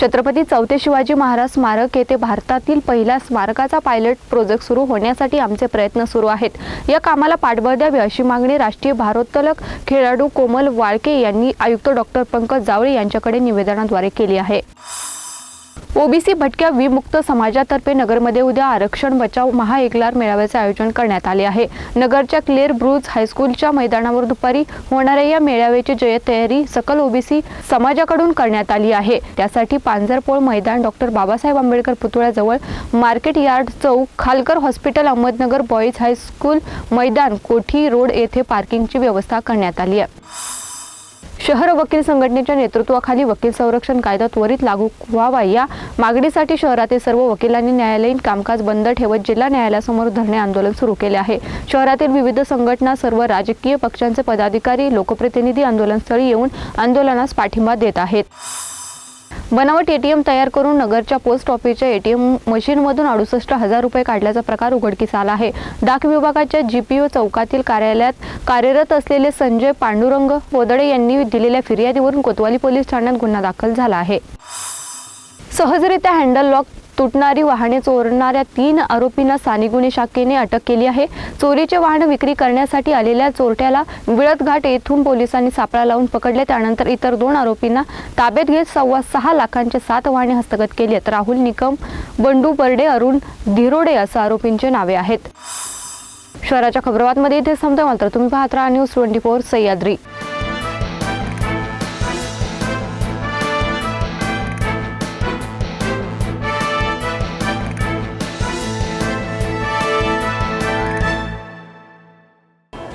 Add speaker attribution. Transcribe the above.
Speaker 1: छत्रपती चौथे शिवाजी महाराज स्मारक येथे भारतातील पहिल्या स्मारकाचा पायलट प्रोजेक्ट सुरू होण्यासाठी आमचे प्रयत्न सुरू आहेत. या कामाला पाठबळ द्यावे अशी मागणी राष्ट्रीय भारोत्तलक खेळाडू कोमल वाळके यांनी आयुक्त डॉक्टर पंकज जावळे यांच्याकडे निवेदनाद्वारे केली आहे. ओबीसी भटक्या विमुक्त समाजातर्फे नगरमध्ये उद्या आरक्षण बचाव महाएकलार मेळाव्याचे आयोजन करण्यात आले आहे. नगरच्या क्लेअर ब्रुज हायस्कूलच्या मैदानावर दुपारी होणाऱ्या या मेळाव्याची जय्यत तयारी सकल ओबीसी समाजाकडून करण्यात आली आहे. त्यासाठी पांझरपोळ मैदान डॉक्टर बाबासाहेब आंबेडकर पुतळ्याजवळ मार्केट यार्ड चौक Khalkar hospital Ahmednagar boys high school मैदान कोठी रोड येथे पार्किंगची व्यवस्था करण्यात आली आहे. शहर वकील संघटनेच्या नेतृत्वाखाली वकील संरक्षण कायदा त्वरित लागू व्हावा. या मागणीसाठी शहरातील सर्व वकिलांनी न्यायालयीन कामकाज बंद ठेवत जिल्हा न्यायालयासमोर धरणे आंदोलन सुरू केले आहे. शहरातील विविध संघटना सर्व राजकीय पक्षांचे पदाधिकारी लोकप्रतिनिधी आंदोलनस्थळी येऊन आंदोलनास पाठिंबा देत आहेत. बनावट एटीएम तयार करून नगरच्या पोस्ट ऑफिसच्या एटीएम मशीनमधून अडुसष्ट हजार रुपये काढल्याचा प्रकार उघडकीस आला आहे. डाक विभागाच्या जीपीओ चौकातील कार्यालयात कार्यरत असलेले संजय पांडुरंग बोदडे यांनी दिलेल्या फिर्यादीवरून कोतवाली पोलीस ठाण्यात गुन्हा दाखल झाला आहे. सहजरित्या हँडल लॉक तुटणारी वाहने चोरणाऱ्या तीन आरोपींना साने गुन्हे शाखेने अटक केली आहे. चोरीचे वाहन विक्री करण्यासाठी आलेल्या चोरट्याला विळतघाट येथून पोलिसांनी सापळा लावून पकडले. त्यानंतर इतर दोन आरोपींना ताब्यात घेत सव्वा सहा लाखांचे सात वाहने हस्तगत केली आहेत. राहुल निकम बंडू बर्डे अरुण धिरोडे असं आरोपींचे नावे आहेत. शहराच्या खबरबातमध्ये इथे थांबतो मात्र तुम्ही पाहत राहा news twenty four Sahyadri.